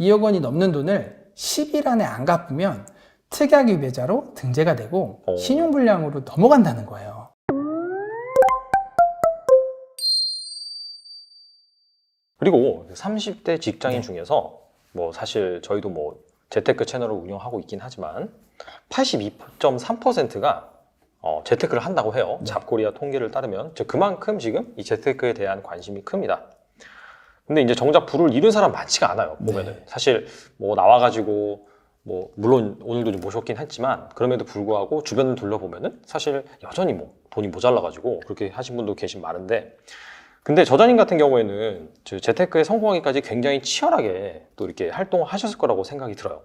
2억 원이 넘는 돈을 10일 안에 안 갚으면 특약 유배자로 등재가 되고 오. 신용불량으로 넘어간다는 거예요. 그리고 30대 직장인 네. 중에서 뭐 사실 저희도 뭐 재테크 채널을 운영하고 있긴 하지만 82.3%가 어, 재테크를 한다고 해요. 네. 잡코리아 통계를 따르면 즉 그만큼 지금 이 재테크에 대한 관심이 큽니다. 근데 이제 정작 부를 잃은 사람 많지가 않아요. 보면은 네. 사실 뭐 나와가지고 뭐 물론 오늘도 좀 모셨긴 했지만 그럼에도 불구하고 주변을 둘러보면은 사실 여전히 뭐 돈이 모자라가지고 그렇게 하신 분도 계신 많은데 근데 저자님 같은 경우에는 저 재테크에 성공하기까지 굉장히 치열하게 또 이렇게 활동을 하셨을 거라고 생각이 들어요.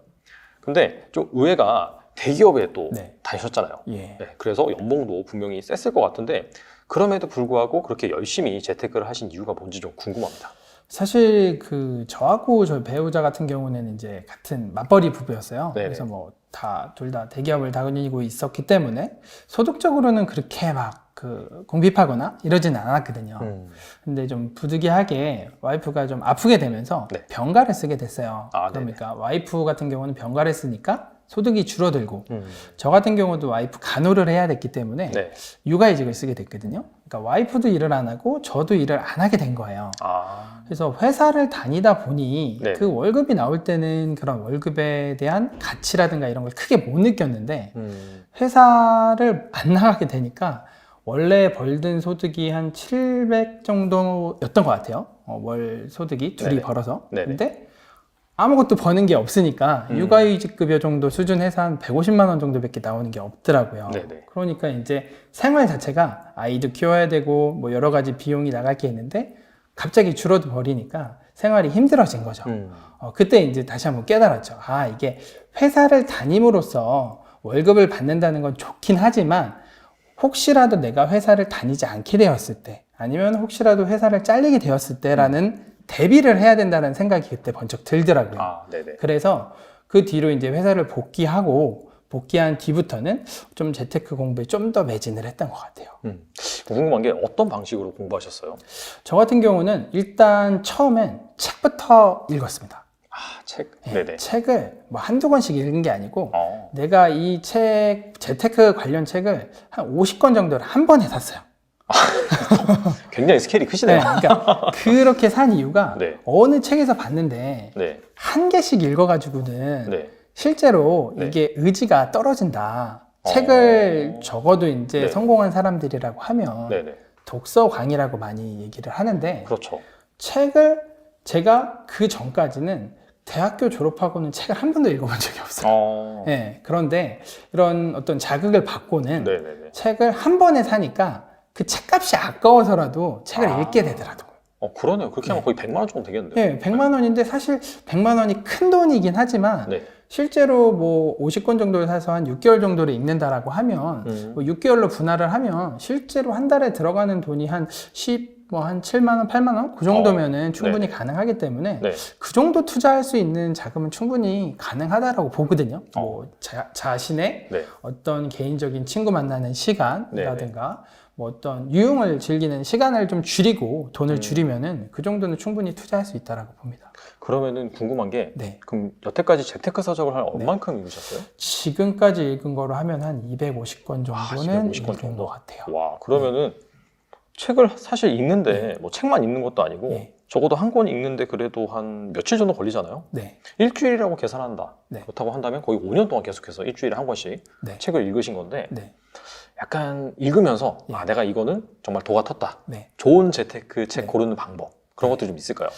근데 좀 의외가 대기업에 또 네. 다니셨잖아요. 예. 네, 그래서 연봉도 분명히 셌을 것 같은데 그럼에도 불구하고 그렇게 열심히 재테크를 하신 이유가 뭔지 좀 궁금합니다. 사실 그 저하고 저 배우자 같은 경우는 이제 같은 맞벌이 부부였어요. 네네. 그래서 뭐 다 둘 다 대기업을 다니고 있었기 때문에 소득적으로는 그렇게 막 그 공핍하거나 이러지는 않았거든요. 음. 근데 좀 부득이하게 와이프가 좀 아프게 되면서 네. 병가를 쓰게 됐어요. 아, 그러니까 와이프 같은 경우는 병가를 쓰니까 소득이 줄어들고 음. 저 같은 경우도 와이프 간호를 해야 됐기 때문에 네. 육아휴직을 쓰게 됐거든요. 그러니까 와이프도 일을 안 하고 저도 일을 안 하게 된 거예요. 아. 그래서 회사를 다니다 보니 네. 그 월급이 나올 때는 그런 월급에 대한 가치라든가 이런 걸 크게 못 느꼈는데 음. 회사를 안 나가게 되니까 원래 벌든 소득이 한 700 정도였던 것 같아요. 어, 월 소득이 둘이 네네. 벌어서. 네네. 근데 아무것도 버는 게 없으니까 음. 육아휴직 급여 정도 수준 한 150만 원 정도밖에 나오는 게 없더라고요. 네네. 그러니까 이제 생활 자체가 아이도 키워야 되고 뭐 여러 가지 비용이 나갈 게 있는데 갑자기 줄어들 버리니까 생활이 힘들어진 거죠. 음. 어, 그때 이제 다시 한번 깨달았죠. 아, 이게 회사를 다님으로써 월급을 받는다는 건 좋긴 하지만 혹시라도 내가 회사를 다니지 않게 되었을 때 아니면 혹시라도 회사를 잘리게 되었을 때라는 대비를 해야 된다는 생각이 그때 번쩍 들더라고요. 아, 네네. 그래서 그 뒤로 이제 회사를 복귀하고 복귀한 뒤부터는 좀 재테크 공부에 좀 더 매진을 했던 것 같아요. 음. 궁금한 게 어떤 방식으로 공부하셨어요? 저 같은 경우는 일단 처음엔 책부터 읽었습니다. 아, 책. 예, 네네. 책을 뭐 한두 권씩 읽은 게 아니고 어. 내가 이 책, 재테크 관련 책을 한 50권 정도를 한 번에 샀어요. 굉장히 스케일이 네, 크시네요. 그러니까 그렇게 산 이유가 네. 어느 책에서 봤는데 네. 한 개씩 읽어가지고는 네. 실제로 네. 이게 의지가 떨어진다. 어. 책을 적어도 이제 네. 성공한 사람들이라고 하면 네네. 독서광이라고 많이 얘기를 하는데 그렇죠. 책을 제가 그 전까지는 대학교 졸업하고는 책을 한 번도 읽어본 적이 없어요. 어. 네, 그런데 이런 어떤 자극을 받고는 네네네. 책을 한 번에 사니까 그 책값이 아까워서라도 책을 아. 읽게 되더라고요. 어, 그러네요. 그렇게 하면 네. 거의 100만 원 정도 되겠는데요. 네, 100만 원인데 사실 100만 원이 큰 돈이긴 하지만 네. 실제로 뭐 50권 정도를 사서 한 6개월 정도를 읽는다라고 하면 음. 뭐 6개월로 분할을 하면 실제로 한 달에 들어가는 돈이 한 10, 뭐한 7만 원, 8만 원? 그 정도면은 충분히 가능하기 때문에 네. 그 정도 투자할 수 있는 자금은 충분히 가능하다라고 보거든요. 뭐 자, 자신의 네. 어떤 개인적인 친구 만나는 시간이라든가 뭐 어떤 유흥을 즐기는 시간을 좀 줄이고 돈을 음. 줄이면은 그 정도는 충분히 투자할 수 있다라고 봅니다. 그러면은 궁금한 게 네. 그럼 여태까지 재테크 서적을 한 얼만큼 읽으셨어요? 지금까지 읽은 거로 하면 한 250권 정도는 아, 250권 읽은? 것 같아요. 와, 그러면은 책을 사실 읽는데 뭐 책만 읽는 것도 아니고 네. 적어도 한 권 읽는데 그래도 한 며칠 정도 걸리잖아요. 네. 일주일이라고 계산한다. 네. 그렇다고 한다면 거의 5년 동안 계속해서 일주일에 한 권씩 네. 책을 읽으신 건데 네. 약간 읽으면서 예. 아 내가 이거는 정말 도가 텄다. 네. 좋은 재테크 책 네. 고르는 방법 그런 것도 좀 있을까요?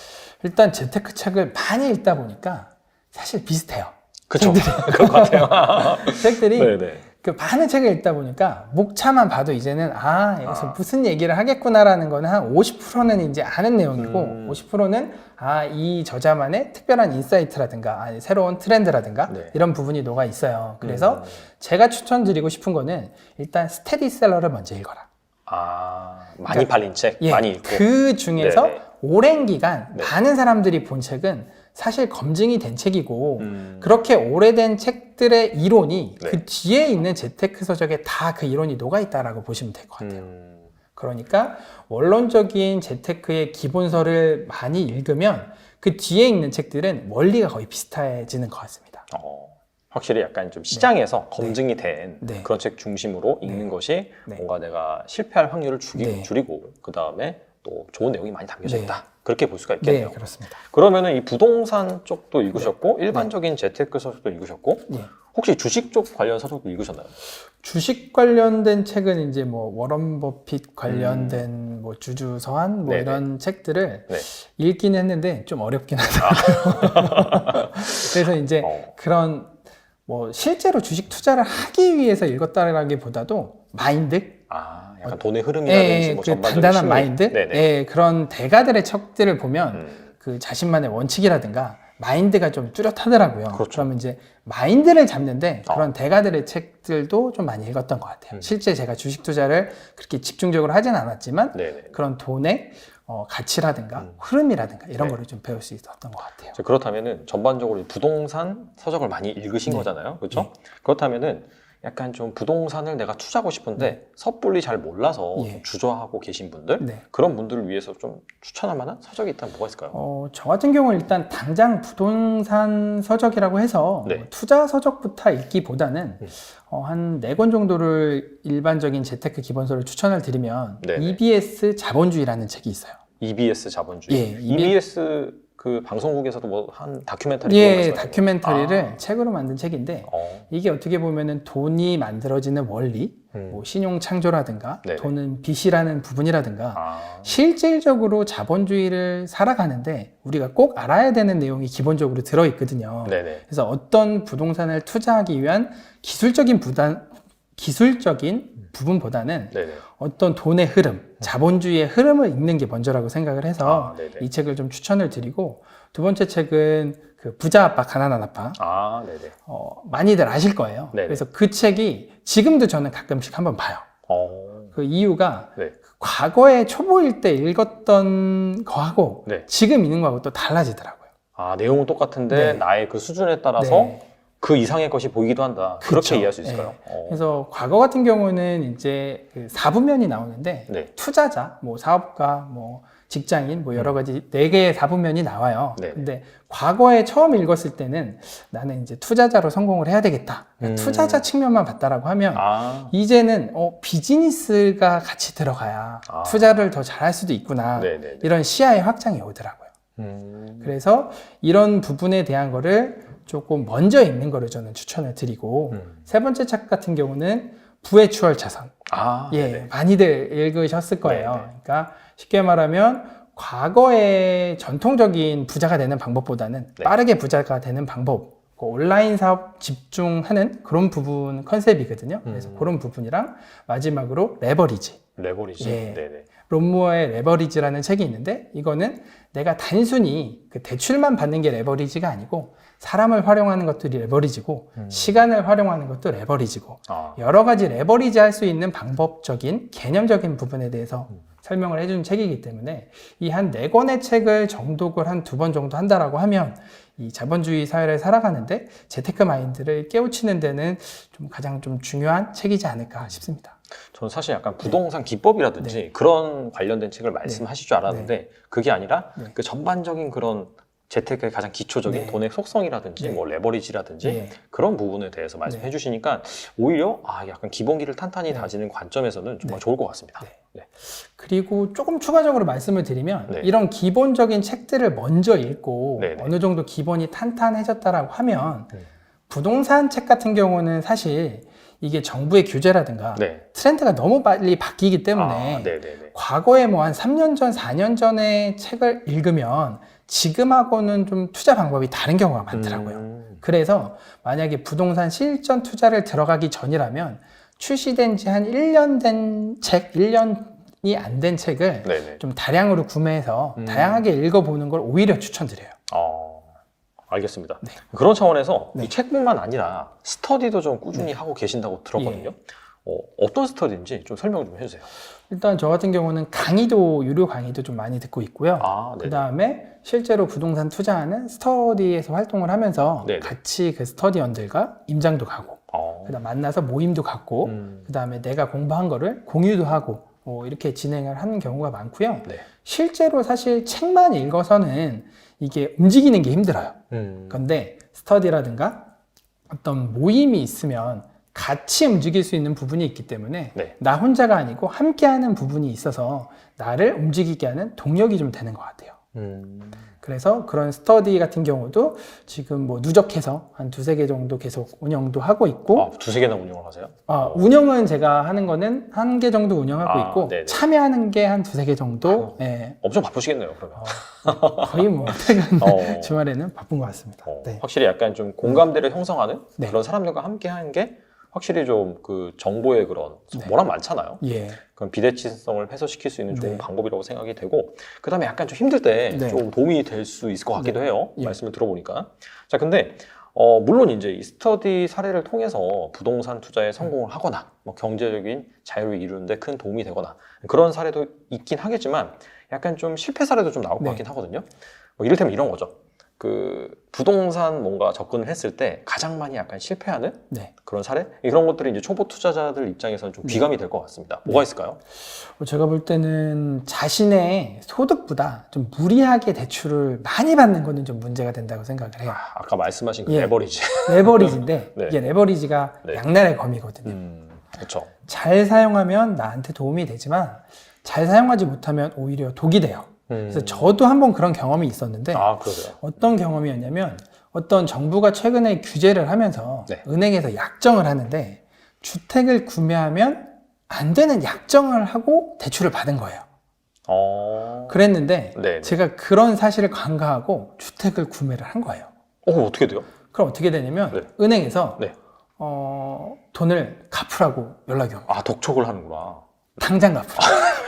일단 재테크 책을 많이 읽다 보니까 사실 비슷해요. 그렇죠. 그런 것 같아요. 책들이 네네. 그 많은 책을 읽다 보니까 목차만 봐도 이제는 아 여기서 아. 무슨 얘기를 하겠구나라는 거는 한 50%는 이제 아는 내용이고 음. 50%는 아 이 저자만의 특별한 인사이트라든가 아니 새로운 트렌드라든가 네. 이런 부분이 녹아 있어요. 그래서 음. 제가 추천드리고 싶은 거는 일단 스테디셀러를 먼저 읽어라. 아 많이 그러니까- 팔린 책 예, 많이 읽고 그 중에서 네네. 오랜 기간 네. 많은 사람들이 본 책은 사실 검증이 된 책이고 음. 그렇게 오래된 책들의 이론이 네. 그 뒤에 있는 재테크 서적에 다 그 이론이 녹아 있다라고 보시면 될 것 같아요. 음. 그러니까 원론적인 재테크의 기본서를 많이 읽으면 그 뒤에 읽는 책들은 원리가 거의 비슷해지는 것 같습니다. 어, 확실히 약간 좀 시장에서 검증이 된 네. 그런 책 중심으로 읽는 것이 네. 뭔가 내가 실패할 확률을 줄이, 네. 줄이고 그 다음에 또 좋은 내용이 많이 담겨져 네. 있다. 그렇게 볼 수가 네, 있겠네요. 그렇습니다. 그러면은 이 부동산 쪽도 읽으셨고 일반적인 재테크 서적도 읽으셨고 예. 혹시 주식 쪽 관련 서적도 읽으셨나요? 주식 관련된 책은 이제 뭐 워런 버핏 관련된 뭐 주주 서한 뭐 음. 네네. 이런 책들을 네. 읽긴 했는데 좀 어렵긴 하더라고요. 그래서 이제 어. 그런 뭐 실제로 주식 투자를 하기 위해서 읽었다라기보다도 마인드, 아, 약간 돈의 흐름이라든지 예, 뭐 그 전반적인 단단한 심리. 마인드, 네네. 예, 그런 대가들의 책들을 보면 음. 그 자신만의 원칙이라든가 마인드가 좀 뚜렷하더라고요. 그렇죠. 그러면 이제 마인드를 잡는데 어. 그런 대가들의 책들도 좀 많이 읽었던 것 같아요. 음. 실제 제가 주식 투자를 그렇게 집중적으로 하진 않았지만 네네. 그런 돈의 어, 가치라든가 음. 흐름이라든가 이런 네. 거를 좀 배울 수 있었던 것 같아요. 자, 그렇다면은 전반적으로 이 부동산 서적을 많이 읽으신 네. 거잖아요. 그렇죠? 네. 그렇다면은 약간 좀 부동산을 내가 투자하고 싶은데 섣불리 잘 몰라서 예. 좀 주저하고 계신 분들 네. 그런 분들을 위해서 좀 추천할 만한 서적이 있다면 뭐가 있을까요? 어, 저 같은 경우는 일단 당장 부동산 서적이라고 해서 네. 뭐 투자 서적부터 읽기보다는 음. 어, 한 네 권 정도를 일반적인 재테크 기본서를 추천을 드리면 네네. EBS 자본주의라는 책이 있어요. EBS 자본주의. 예, EBS 그 방송국에서도 뭐 한 다큐멘터리 예, 다큐멘터리를 아. 책으로 만든 책인데 어, 이게 어떻게 보면은 돈이 만들어지는 원리, 음. 뭐 신용 창조라든가 네네. 돈은 빚이라는 부분이라든가 아, 실질적으로 자본주의를 살아가는데 우리가 꼭 알아야 되는 내용이 기본적으로 들어 있거든요. 네네. 그래서 어떤 부동산을 투자하기 위한 기술적인 부단 기술적인 부분보다는 네네. 어떤 돈의 흐름, 자본주의의 흐름을 읽는 게 먼저라고 생각을 해서 아. 이 책을 좀 추천을 드리고 두 번째 책은 그 부자 아빠 가난한 아빠 아, 네네. 어, 많이들 아실 거예요. 네네. 그래서 그 책이 지금도 저는 가끔씩 한번 봐요. 어, 그 이유가 네. 과거에 초보일 때 읽었던 거하고 네. 지금 읽는 거하고 또 달라지더라고요. 아, 내용은 똑같은데 네. 나의 그 수준에 따라서 네. 그 이상의 것이 보이기도 한다. 그렇게 이해할 수 있을까요? 네. 어. 그래서 과거 같은 경우는 이제 그 사부면이 나오는데 네. 투자자, 뭐 사업가, 뭐 직장인, 뭐 여러 가지 네 개의 사부면이 나와요. 네. 근데 과거에 처음 읽었을 때는 나는 이제 투자자로 성공을 해야 되겠다. 음. 투자자 측면만 봤다라고 하면 아, 이제는 어, 비즈니스가 같이 들어가야 아. 투자를 더 잘할 수도 있구나. 네네. 이런 시야의 확장이 오더라고요. 음. 그래서 이런 부분에 대한 거를 조금 먼저 읽는 거를 저는 추천을 드리고 음. 세 번째 책 같은 경우는 부의 추월 자산. 아, 예, 네네. 많이들 읽으셨을 거예요. 네네. 그러니까 쉽게 말하면 과거의 전통적인 부자가 되는 방법보다는 네. 빠르게 부자가 되는 방법, 그 온라인 사업 집중하는 그런 부분 컨셉이거든요. 그래서 음. 그런 부분이랑 마지막으로 레버리지. 레버리지. 예. 네네. 론무어의 레버리지라는 책이 있는데 이거는 내가 단순히 그 대출만 받는 게 레버리지가 아니고 사람을 활용하는 것들이 레버리지고 음. 시간을 활용하는 것도 레버리지고 아, 여러 가지 레버리지 할 수 있는 방법적인 개념적인 부분에 대해서 음. 설명을 해준 책이기 때문에 이 한 네 권의 책을 정독을 한 두 번 정도 한다라고 하면 이 자본주의 사회를 살아가는데 재테크 마인드를 깨우치는 데는 좀 가장 좀 중요한 책이지 않을까 싶습니다. 저는 사실 약간 부동산 기법이라든지 그런 관련된 책을 말씀하실 줄 알았는데 그게 아니라 네. 그 전반적인 그런 재테크의 가장 기초적인 네. 돈의 속성이라든지 네. 뭐 레버리지라든지 예. 그런 부분에 대해서 말씀해 주시니까 오히려 아 약간 기본기를 탄탄히 네. 다지는 관점에서는 정말 네. 좋을 것 같습니다. 네. 네. 그리고 조금 추가적으로 말씀을 드리면 네. 이런 기본적인 책들을 먼저 읽고. 어느 정도 기본이 탄탄해졌다라고 하면 네. 부동산 책 같은 경우는 사실 이게 정부의 규제라든가 네. 트렌드가 너무 빨리 바뀌기 때문에 아. 과거에 뭐 한 3년 전, 4년 전에 책을 읽으면 지금하고는 좀 투자 방법이 다른 경우가 많더라고요. 음, 그래서 만약에 부동산 실전 투자를 들어가기 전이라면 출시된 지 한 1년 된 책, 1년이 안 된 책을 네네. 좀 다량으로 구매해서 음. 다양하게 읽어보는 걸 오히려 추천드려요. 어, 알겠습니다. 네. 그런 차원에서 네. 이 책뿐만 아니라 스터디도 좀 꾸준히 하고 계신다고 들었거든요. 어, 어떤 스터디인지 좀 설명 좀 해주세요. 일단 저 같은 경우는 강의도, 유료 강의도 좀 많이 듣고 있고요. 아, 그 네. 다음에 실제로 부동산 투자하는 스터디에서 활동을 하면서 네네. 같이 그 스터디원들과 임장도 가고, 어, 그 다음 만나서 모임도 갖고, 음, 그 다음에 내가 공부한 거를 공유도 하고, 뭐 이렇게 진행을 하는 경우가 많고요. 네. 실제로 사실 책만 읽어서는 이게 움직이는 게 힘들어요. 음. 그런데 스터디라든가 어떤 모임이 있으면 같이 움직일 수 있는 부분이 있기 때문에 네. 나 혼자가 아니고 함께하는 부분이 있어서 나를 움직이게 하는 동력이 좀 되는 것 같아요. 음. 그래서 그런 스터디 같은 경우도 지금 뭐 누적해서 한 두세 개 정도 계속 운영도 하고 있고 아, 두세 개나 운영을 하세요? 아, 운영은 제가 하는 거는 한 개 정도 운영하고 아, 있고 네네. 참여하는 게 한 두세 개 정도 예, 엄청 바쁘시겠네요, 그러면. 어, 거의 뭐 어. 주말에는 바쁜 것 같습니다. 어, 네. 확실히 약간 좀 공감대를 형성하는 네. 그런 사람들과 함께 하는 게 확실히 좀 그 정보의 그런 네. 워낙 많잖아요. 예. 그런 비대칭성을 해소시킬 수 있는 좋은 네. 방법이라고 생각이 되고 그다음에 약간 좀 힘들 때 네. 좀 도움이 될 수 있을 것 같기도 해요. 예. 말씀을 들어보니까. 자, 근데 어, 물론 이제 이 스터디 사례를 통해서 부동산 투자에 성공을 하거나 뭐 경제적인 자유를 이루는데 큰 도움이 되거나 그런 사례도 있긴 하겠지만 약간 좀 실패 사례도 좀 나올 것 네. 같긴 하거든요. 뭐 이를테면 이런 거죠. 그 부동산 뭔가 접근을 했을 때 가장 많이 약간 실패하는 네. 그런 사례 이런 것들이 이제 초보 투자자들 입장에서는 좀 네. 귀감이 될 것 같습니다. 뭐가 있을까요? 뭐 제가 볼 때는 자신의 소득보다 좀 무리하게 대출을 많이 받는 거는 좀 문제가 된다고 생각을 해요. 아, 아까 말씀하신 그 예. 레버리지. 레버리지인데 네. 이게 레버리지가 네. 양날의 검이거든요. 음, 그렇죠. 잘 사용하면 나한테 도움이 되지만 잘 사용하지 못하면 오히려 독이 돼요. 그래서 저도 한번 그런 경험이 있었는데 음. 아, 그러세요. 어떤 경험이었냐면 어떤 정부가 최근에 규제를 하면서 네. 은행에서 약정을 하는데 주택을 구매하면 안 되는 약정을 하고 대출을 받은 거예요. 어. 그랬는데 네. 제가 그런 사실을 간과하고 주택을 구매를 한 거예요. 어, 어떻게 돼요? 그럼 어떻게 되냐면 네. 은행에서 네. 어, 돈을 갚으라고 연락이 옵니다. 아, 독촉을 하는구나. 당장 갚으라고. 이게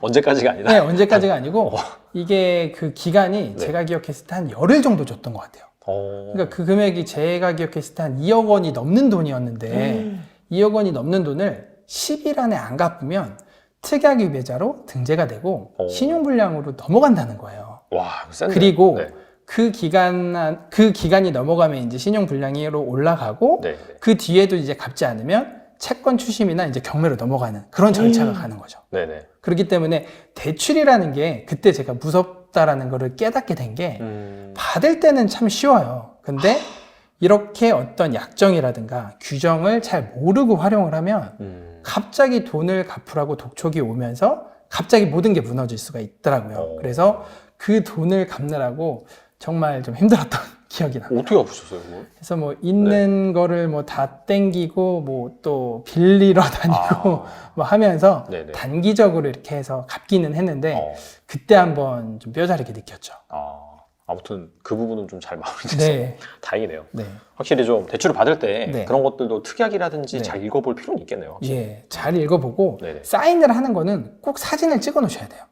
언제까지가 아니라. 네, 언제까지가 아니고 이게 그 기간이 네. 제가 기억했을 때 한 열흘 정도 줬던 것 같아요. 어. 그러니까 그 금액이 제가 기억했을 때 한 2억 원이 넘는 돈이었는데 음. 2억 원이 넘는 돈을 10일 안에 안 갚으면 특약 유배자로 등재가 되고 오. 신용불량으로 넘어간다는 거예요. 와. 그리고 네. 그 기간 그 기간이 넘어가면 이제 신용불량으로 올라가고 네. 네. 그 뒤에도 이제 갚지 않으면 채권 추심이나 이제 경매로 넘어가는 그런 절차가 음. 가는 거죠. 네. 네. 그렇기 때문에 대출이라는 게 그때 제가 무섭다라는 거를 깨닫게 된 게 음. 받을 때는 참 쉬워요. 근데 이렇게 어떤 약정이라든가 규정을 잘 모르고 활용을 하면 음. 갑자기 돈을 갚으라고 독촉이 오면서 갑자기 모든 게 무너질 수가 있더라고요. 어. 그래서 그 돈을 갚느라고 정말 좀 힘들었던 기억이 나요. 어떻게 아프셨어요, 그거? 그래서 뭐 있는 거를 뭐 다 땡기고 뭐 또 빌리러 다니고 아. 뭐 하면서 네네. 단기적으로 이렇게 해서 갚기는 했는데 어. 그때 한번 좀 뼈저리게 느꼈죠. 아. 아무튼 그 부분은 좀 잘 마무리돼서 네, 다행이네요. 네. 확실히 좀 대출을 받을 때 네. 그런 것들도 특약이라든지 네. 잘 읽어볼 필요는 있겠네요. 확실히. 예, 잘 읽어보고 네네. 사인을 하는 거는 꼭 사진을 찍어 놓으셔야 돼요.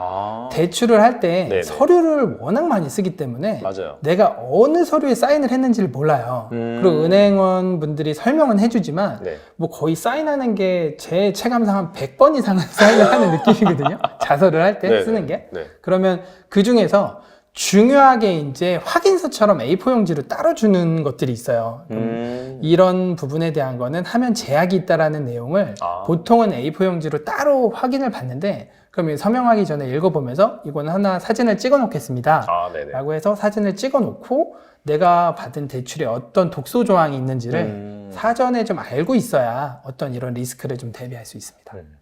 아. 대출을 할 때 네네. 서류를 워낙 많이 쓰기 때문에 맞아요. 내가 어느 서류에 사인을 했는지를 몰라요. 음. 그리고 은행원 분들이 설명은 해주지만 네. 뭐 거의 사인하는 게 제 체감상 한 100번 이상은 사인을 하는 느낌이거든요. 자서를 할 때 네네. 쓰는 게. 네. 그러면 그 중에서 중요하게 이제 확인서처럼 A4 용지로 따로 주는 것들이 있어요. 음. 이런 부분에 대한 거는 하면 제약이 있다라는 내용을 아. 보통은 A4 용지로 따로 확인을 받는데 그러면 서명하기 전에 읽어보면서 이건 하나 사진을 찍어 놓겠습니다. 아, 네네. 라고 해서 사진을 찍어 놓고 내가 받은 대출에 어떤 독소 조항이 있는지를 음. 사전에 좀 알고 있어야 어떤 이런 리스크를 좀 대비할 수 있습니다. 음,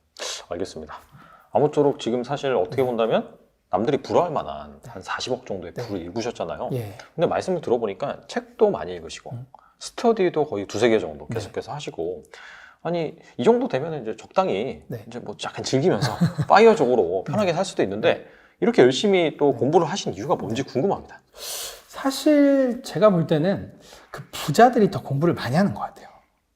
알겠습니다. 아무쪼록 지금 사실 어떻게 본다면 남들이 부러워할 만한 한 40억 정도의 네. 부를 읽으셨잖아요. 예. 근데 말씀을 들어보니까 책도 많이 읽으시고 음. 스터디도 거의 두세 개 정도 네. 계속해서 하시고 아니 이 정도 되면 이제 적당히 네. 이제 뭐 약간 즐기면서 파이어적으로 편하게 살 수도 있는데 이렇게 열심히 또 네. 공부를 하신 이유가 뭔지 궁금합니다. 사실 제가 볼 때는 그 부자들이 더 공부를 많이 하는 것 같아요.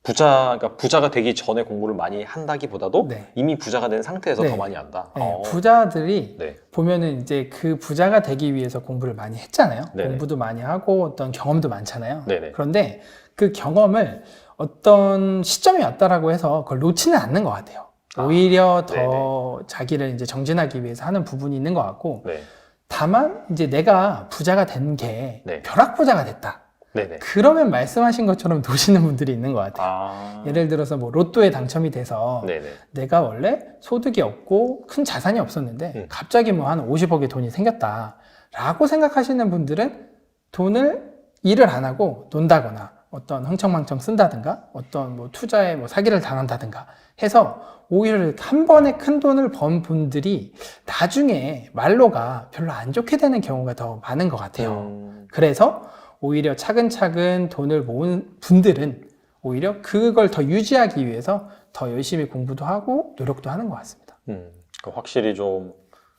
부자, 그러니까 부자가 되기 전에 공부를 많이 한다기보다도 네. 이미 부자가 된 상태에서 네. 더 많이 한다. 네, 어. 부자들이 네. 보면은 이제 그 부자가 되기 위해서 공부를 많이 했잖아요. 네네. 공부도 많이 하고 어떤 경험도 많잖아요. 네네. 그런데 그 경험을 어떤 시점이 왔다라고 해서 그걸 놓지는 않는 것 같아요. 아, 오히려 더 자기를 이제 정진하기 위해서 하는 부분이 있는 것 같고 네. 다만 이제 내가 부자가 된게 네. 벼락부자가 됐다. 네네. 그러면 말씀하신 것처럼 노시는 분들이 있는 것 같아요. 아. 예를 들어서 뭐 로또에 당첨이 돼서 네네. 내가 원래 소득이 없고 큰 자산이 없었는데 음. 갑자기 뭐 한 50억의 돈이 생겼다. 라고 생각하시는 분들은 돈을 일을 안 하고 논다거나 어떤 흥청망청 쓴다든가 어떤 뭐 투자에 뭐 사기를 당한다든가 해서 오히려 한 번에 큰 돈을 번 분들이 나중에 말로가 별로 안 좋게 되는 경우가 더 많은 것 같아요. 음, 그래서 오히려 차근차근 돈을 모은 분들은 오히려 그걸 더 유지하기 위해서 더 열심히 공부도 하고 노력도 하는 것 같습니다. 음, 그 확실히 좀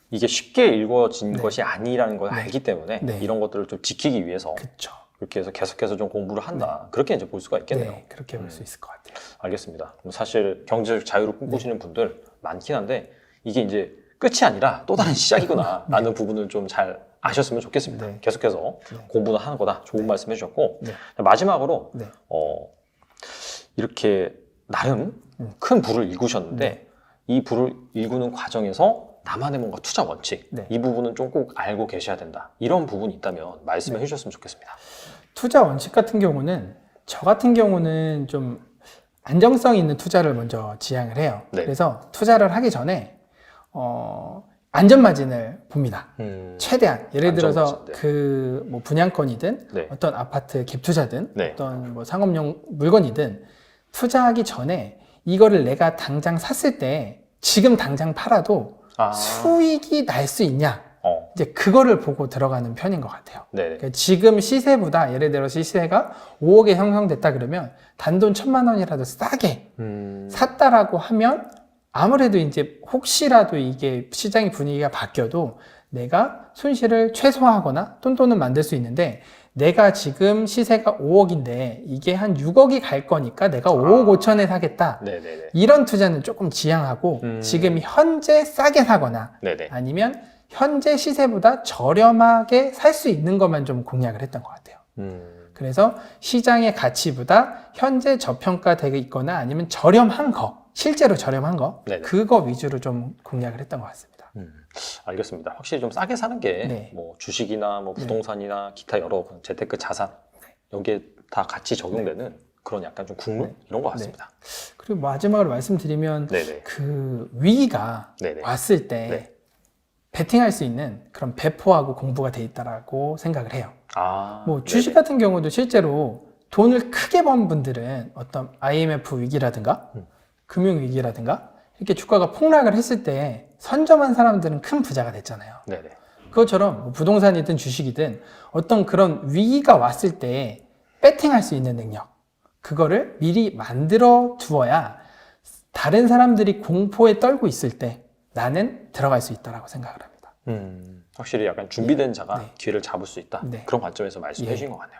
이게 쉽게 읽어진 네. 것이 아니라는 걸 네. 알기 때문에 네. 이런 것들을 좀 지키기 위해서 그렇죠. 그렇게 해서 계속해서 좀 공부를 한다. 그렇게 이제 볼 수가 있겠네요. 네, 그렇게 볼 수 음. 있을 것 같아요. 알겠습니다. 그럼 사실 경제적 자유를 꿈꾸시는 네. 분들 많긴 한데 이게 이제 끝이 아니라 또 다른 시작이구나 라는 부분을 좀 잘 아셨으면 좋겠습니다. 네. 계속해서 네. 공부는 하는 거다. 좋은 말씀 해주셨고 네. 마지막으로 네. 어, 이렇게 나름 음. 큰 불을 일구셨는데 네. 이 불을 일구는 과정에서 나만의 뭔가 투자 원칙 네. 이 부분은 좀 꼭 알고 계셔야 된다. 이런 부분이 있다면 말씀해 네. 주셨으면 좋겠습니다. 투자 원칙 같은 경우는 저 같은 경우는 좀 안정성 있는 투자를 먼저 지향을 해요. 네. 그래서 투자를 하기 전에 어, 안전 마진을 봅니다. 음, 최대한 예를 들어서 네. 그뭐 분양권이든 네. 어떤 아파트 갭 투자든 네. 어떤 뭐 상업용 물건이든 투자하기 전에 이거를 내가 당장 샀을 때 지금 당장 팔아도 아, 수익이 날 수 있냐 어, 이제 그거를 보고 들어가는 편인 것 같아요. 네. 그러니까 지금 시세보다 예를 들어 시세가 5억에 형성됐다 그러면 단돈 천만 원이라도 싸게 음, 샀다라고 하면 아무래도 이제 혹시라도 이게 시장의 분위기가 바뀌어도 내가 손실을 최소화하거나 똔똔은 만들 수 있는데 내가 지금 시세가 5억인데 이게 한 6억이 갈 거니까 내가 5억 5천에 사겠다. 네네네. 이런 투자는 조금 지양하고 음. 지금 현재 싸게 사거나 네네. 아니면 현재 시세보다 저렴하게 살 수 있는 것만 좀 공략을 했던 것 같아요. 음, 그래서 시장의 가치보다 현재 저평가되어 있거나 아니면 저렴한 거, 실제로 저렴한 거, 네네. 그거 위주로 좀 공략을 했던 것 같습니다. 음, 알겠습니다. 확실히 좀 싸게 사는 게 네. 뭐 주식이나 뭐 네. 부동산이나 기타 여러 재테크 자산 여기에 다 같이 적용되는 그런 약간 좀 국룰 네. 이런 것 같습니다. 그리고 마지막으로 말씀드리면 네네. 그 위기가 네네. 왔을 때 네. 베팅할 수 있는 그런 배포하고 공부가 돼 있다라고 생각을 해요. 아, 뭐 네네. 주식 같은 경우도 실제로 돈을 크게 번 분들은 어떤 IMF 위기라든가 음. 금융 위기라든가 이렇게 주가가 폭락을 했을 때 선점한 사람들은 큰 부자가 됐잖아요. 네네. 그것처럼 뭐 부동산이든 주식이든 어떤 그런 위기가 왔을 때 배팅할 수 있는 능력 그거를 미리 만들어 두어야 다른 사람들이 공포에 떨고 있을 때 나는 들어갈 수 있다라고 생각을 합니다. 음, 확실히 약간 준비된 자가 네. 기회를 잡을 수 있다. 네. 그런 관점에서 말씀해 예. 주신 것 같네요.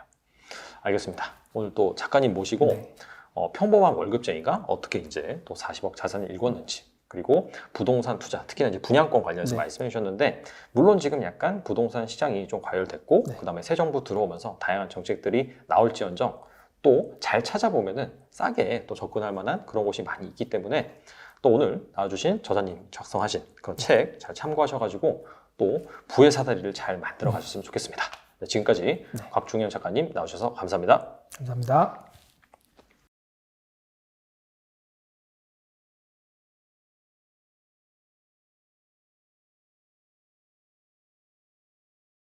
알겠습니다. 오늘 또 작가님 모시고 네. 어, 평범한 월급쟁이가 어떻게 이제 또 40억 자산을 읽었는지 그리고 부동산 투자 특히나 이제 분양권 관련해서 네. 말씀해 주셨는데 물론 지금 약간 부동산 시장이 좀 과열됐고 네. 그 다음에 새 정부 들어오면서 다양한 정책들이 나올지언정 또 잘 찾아보면은 싸게 또 접근할 만한 그런 곳이 많이 있기 때문에 또 오늘 나와주신 저자님 작성하신 그런 책 잘 참고하셔가지고 또 부의 사다리를 잘 만들어 가셨으면 좋겠습니다. 네, 지금까지 네. 곽중현 작가님 나오셔서 감사합니다. 감사합니다.